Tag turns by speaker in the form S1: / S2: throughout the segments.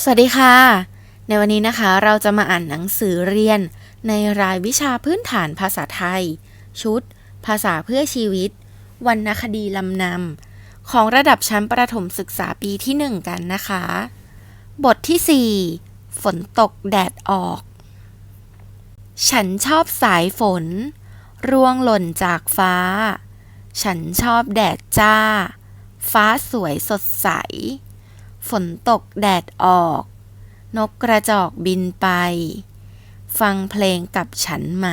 S1: สวัสดีค่ะ ในวันนี้นะคะเราจะมาอ่านหนังสือเรียน ในรายวิชาพื้นฐานภาษาไทย ชุด ภาษาเพื่อชีวิตวรรณคดีลำนำของระดับชั้นประถมศึกษาปีที่หนึ่งกันนะคะ บทที่ 4 ฝนตกแดดออก ฉันชอบสายฝน ร่วงหล่นจากฟ้า ฉันชอบแดดจ้า ฟ้าสวยสดใส ฝนตกแดดออก นกกระจอกบินไป ฟังเพลงกับฉันไหม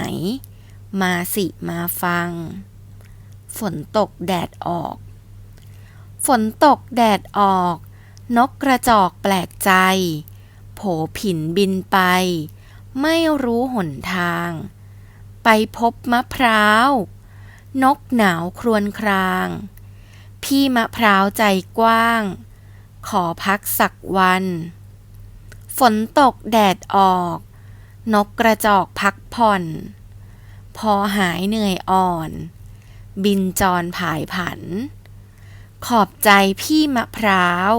S1: มาสิมาฟัง ฝนตกแดดออก ฝนตกแดดออก นกกระจอกแปลกใจ โผผินบินไป ไม่รู้หนทาง ไปพบมะพร้าว นกหนาวครวญคราง พี่มะพร้าวใจกว้าง ขอพักสักวัน ฝนตกแดดออก นกกระจอกพักผ่อน พอหายเหนื่อยอ่อน บินจรผายผัน ขอบใจพี่มะพร้าว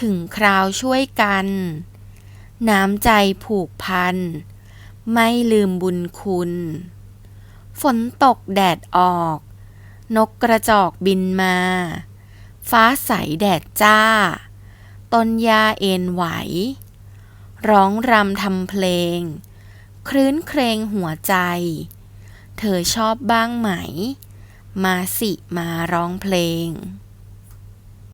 S1: ถึงคราวช่วยกัน น้ำใจผูกพัน ไม่ลืมบุญคุณ ฝนตกแดดออก นกกระจอกบินมา ฟ้าใสแดดจ้า ต้นยาเอ็นไหว ร้องรำทำเพลงครื้นเครงหัวใจ เธอชอบบ้างไหม มาสิมาร้องเพลง